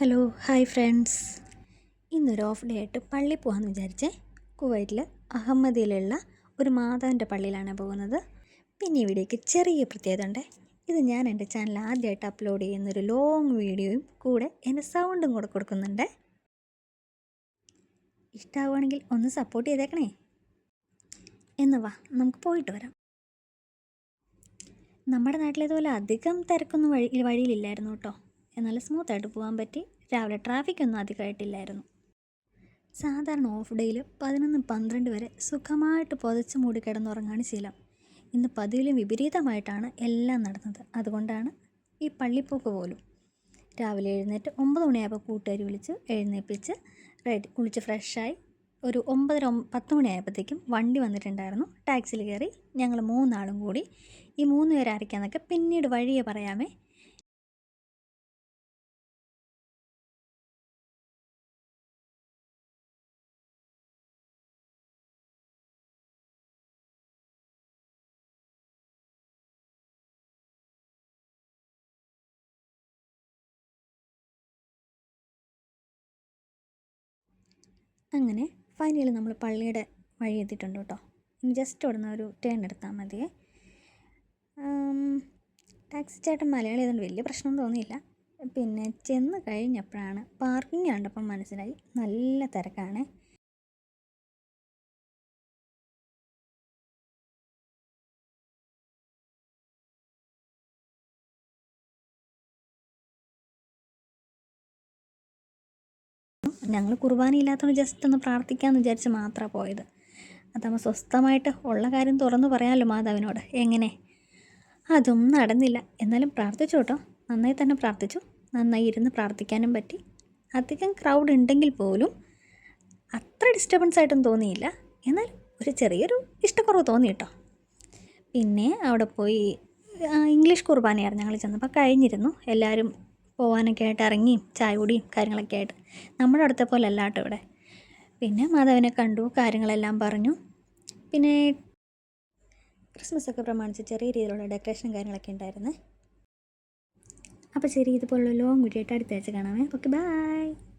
Hello hi friends. ഇന്നൊരു off day ആയിട്ട് പള്ളി പോകാമെന്ന് വിചാരിച്ചേ. കുവൈറ്റിൽ അഹമ്മദിയിലുള്ള ഒരു മാതാവിന്റെ പള്ളിയിലാണ് പോകുന്നത്. പിന്നെ ഈ വീഡിയോയ്ക്ക് ചെറിയ പ്രത്യേകത ഉണ്ട്. ഇത് ഞാൻ എന്റെ ചാനൽ ആദ്യമായിട്ട് അപ്ലോഡ് ചെയ്യുന്നൊരു ലോങ് വീഡിയോയും കൂടെ എന്റെ സൗണ്ടും കൂടെ കൊടുക്കുന്നുണ്ട്. ഇഷ്ടമാവുകയാണെങ്കിൽ ഒന്ന് സപ്പോർട്ട് ചെയ്തേക്കണേ. എന്ന് വാ നമുക്ക് പോയിട്ട് വരാം. നമ്മുടെ നാട്ടിലേതുപോലെ അധികം തിരക്കൊന്നും വഴി വഴിയിലില്ലായിരുന്നു കേട്ടോ. എന്നാൽ സ്മൂത്തായിട്ട് പോകാൻ പറ്റി. രാവിലെ ട്രാഫിക്കൊന്നും അധികമായിട്ടില്ലായിരുന്നു. സാധാരണ ഓഫ് ഡേയിൽ പതിനൊന്ന് പന്ത്രണ്ട് വരെ സുഖമായിട്ട് പുതച്ച് മൂടി കിടന്നുറങ്ങാണ് ശീലം. ഇന്ന് പതിവിലും വിപരീതമായിട്ടാണ് എല്ലാം നടന്നത്. അതുകൊണ്ടാണ് ഈ പള്ളിപ്പോക്ക് പോലും. രാവിലെ എഴുന്നേറ്റ് ഒമ്പത് മണിയായപ്പോൾ കൂട്ടുകാരി വിളിച്ച് എഴുന്നേൽപ്പിച്ച് റെഡി കുളിച്ച് ഫ്രഷായി ഒരു ഒമ്പതര പത്ത് മണിയായപ്പോഴത്തേക്കും വണ്ടി വന്നിട്ടുണ്ടായിരുന്നു. ടാക്സിയിൽ കയറി ഞങ്ങൾ മൂന്നാളും കൂടി ഈ മൂന്ന് പേരെ അരയ്ക്കാന്നൊക്കെ പിന്നീട് വഴിയെ പറയാമേ അങ്ങനെ ഫൈനലി നമ്മൾ പള്ളിയുടെ വഴി എത്തിയിട്ടുണ്ട് കേട്ടോ. ഇനി ജസ്റ്റ് അവിടെ നിന്ന് ഒരു ടേൺ എടുത്താൽ മതിയേ ടാക്സി ചേട്ടൻ മലയാളി ആയതുകൊണ്ട് വലിയ പ്രശ്നം തോന്നിയില്ല. പിന്നെ ചെന്ന് കഴിഞ്ഞപ്പോഴാണ് പാർക്കിംഗ് കണ്ടപ്പം മനസ്സിലായി നല്ല തിരക്കാണ്. ഞങ്ങൾ കുർബാന ഇല്ലാത്തതുകൊണ്ട് ജസ്റ്റ് ഒന്ന് പ്രാർത്ഥിക്കാമെന്ന് വിചാരിച്ച് മാത്രമാണ് പോയത്. അതാകുമ്പോൾ സ്വസ്ഥമായിട്ട് ഉള്ള കാര്യം തുറന്നു പറയാമല്ലോ മാതാവിനോട്. എങ്ങനെ? അതും നടന്നില്ല. എന്നാലും പ്രാർത്ഥിച്ചു കേട്ടോ. നന്നായി തന്നെ പ്രാർത്ഥിച്ചു. നന്നായി ഇരുന്ന് പ്രാർത്ഥിക്കാനും പറ്റി. അധികം ക്രൗഡ് ഉണ്ടെങ്കിൽ പോലും അത്ര ഡിസ്റ്റർബൻസ് ആയിട്ടും തോന്നിയില്ല. എന്നാൽ ഒരു ചെറിയൊരു ഇഷ്ടക്കുറവ് തോന്നി കേട്ടോ. പിന്നെ അവിടെ പോയി ഇംഗ്ലീഷ് കുർബാനയായിരുന്നു ഞങ്ങൾ ചെന്നപ്പോൾ കഴിഞ്ഞിരുന്നു. എല്ലാവരും പോകാനൊക്കെ ആയിട്ട് ഇറങ്ങി ചായ കുടിയും കാര്യങ്ങളൊക്കെ ആയിട്ട്. നമ്മുടെ അടുത്ത പോലെ അല്ല കേട്ടോ ഇവിടെ. പിന്നെ മാധവനെ കണ്ടു കാര്യങ്ങളെല്ലാം പറഞ്ഞു. പിന്നെ ക്രിസ്മസ് ഒക്കെ പ്രമാണിച്ച് ചെറിയ രീതിയിലുള്ള ഡെക്കറേഷനും കാര്യങ്ങളൊക്കെ ഉണ്ടായിരുന്നു. അപ്പോൾ ശരി ഇതുപോലുള്ള ലോങ് വീഡിയോ ആയിട്ട് അടുത്ത ആഴ്ച കാണാമേ. Okay bye